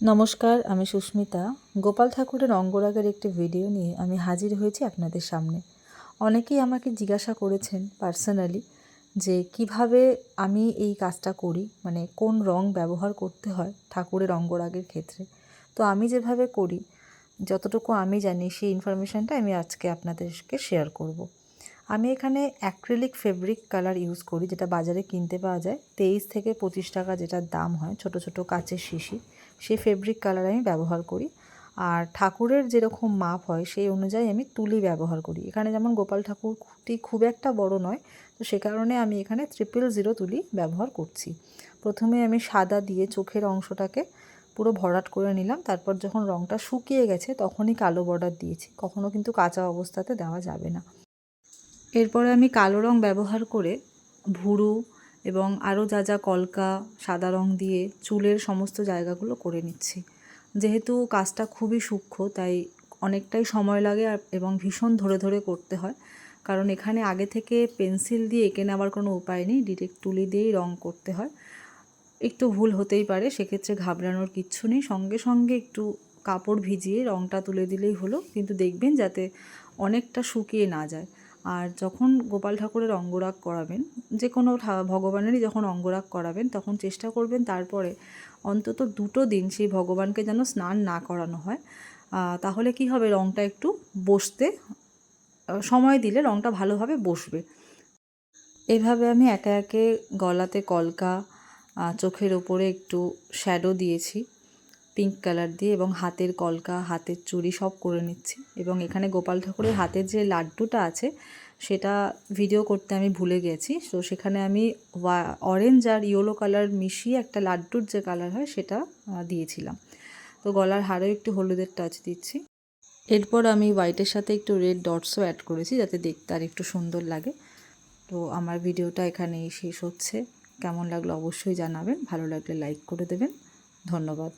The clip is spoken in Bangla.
নমস্কার, আমি সুস্মিতা। গোপাল ঠাকুরের অঙ্গরাগের একটি ভিডিও নিয়ে আমি হাজির হয়েছি আপনাদের সামনে। অনেকেই আমাকে জিজ্ঞাসা করেছেন পার্সোনালি যে কীভাবে আমি এই কাজটা করি মানে কোন রং ব্যবহার করতে হয় ঠাকুরের অঙ্গরাগের ক্ষেত্রে। তো আমি যেভাবে করি, যতটুকু আমি জানি সেই ইনফরমেশানটা আমি আজকে আপনাদেরকে শেয়ার করব। আমি এখানে অ্যাক্রিলিক ফেব্রিক কালার ইউজ করি, যেটা বাজারে কিনতে পাওয়া যায়। তেইশ থেকে পঁচিশ টাকা যেটার দাম হয়, ছোট ছোট কাচের শিশি। সেই ফেব্রিক কালার আমি ব্যবহার করি। আর ঠাকুরের যেরকম মাপ হয়, সেই অনুযায়ী আমি তুলি ব্যবহার করি। এখানে যেমন গোপাল ঠাকুরটি খুব একটা বড় নয়, তো সে কারণে আমি এখানে ট্রিপল জিরো তুলি ব্যবহার করছি। প্রথমে আমি সাদা দিয়ে চোখের অংশটাকে পুরো ভরাট করে নিলাম। তারপর যখন রঙটা শুকিয়ে গেছে, তখনই কালো বর্ডার দিয়েছি। কখনও কিন্তু কাঁচা অবস্থাতে দেওয়া যাবে না। এরপরে আমি কালো রং ব্যবহার করে ভুরু এবং আরও যা যা কলকা, সাদা রং দিয়ে চুলের সমস্ত জায়গাগুলো করে নিচ্ছি। যেহেতু কাজটা খুবই সূক্ষ্ম, তাই অনেকটাই সময় লাগে এবং ভীষণ ধরে ধরে করতে হয়। কারণ এখানে আগে থেকে পেন্সিল দিয়ে এঁকে নেওয়ার কোনো উপায় নেই, ডিরেক্ট তুলি দিয়েই রং করতে হয়। একটু ভুল হতেই পারে, সেক্ষেত্রে ঘাবড়ানোর কিচ্ছু নেই। সঙ্গে সঙ্গে একটু কাপড় ভিজিয়ে রংটা তুলে দিলেই হলো, কিন্তু দেখবেন যাতে অনেকটা শুকিয়ে না যায়। আর যখন গোপাল ঠাকুরের অঙ্গরাগ করাবেন, যে কোনো ভগবানেরই যখন অঙ্গরাগ করাবেন, তখন চেষ্টা করবেন তারপরে অন্তত দুটো দিন সেই ভগবানকে যেন স্নান না করানো হয়। তাহলে কি হবে রঙটা একটু বসতে সময় দিলে রঙটা ভালোভাবে বসবে। এভাবে আমি একে একে গলাতে কলকা চোখের ওপরে একটু শ্যাডো দিয়েছি। পিঙ্ক কালার দিয়ে এবং হাতের কলকা, হাতের চুড়ি সব করে নিচ্ছি। এবং এখানে গোপাল ঠাকুরের হাতের যে লাড্ডুটা আছে, সেটা ভিডিও করতে আমি ভুলে গেছি। তো সেখানে আমি অরেঞ্জ আর ইয়েলো কালার মিশিয়ে একটা লাড্ডুর যে কালার হয়, সেটা দিয়েছিলাম। তো গলার হারেও একটু হলুদের টাচ দিচ্ছি। এরপর আমি হোয়াইটের সাথে একটু রেড ডটসও অ্যাড করেছি, যাতে দেখতে আর একটু সুন্দর লাগে। তো আমার ভিডিওটা এখানেই শেষ হচ্ছে। কেমন লাগল অবশ্যই জানাবেন। ভালো লাগলে লাইক করে দেবেন। ধন্যবাদ।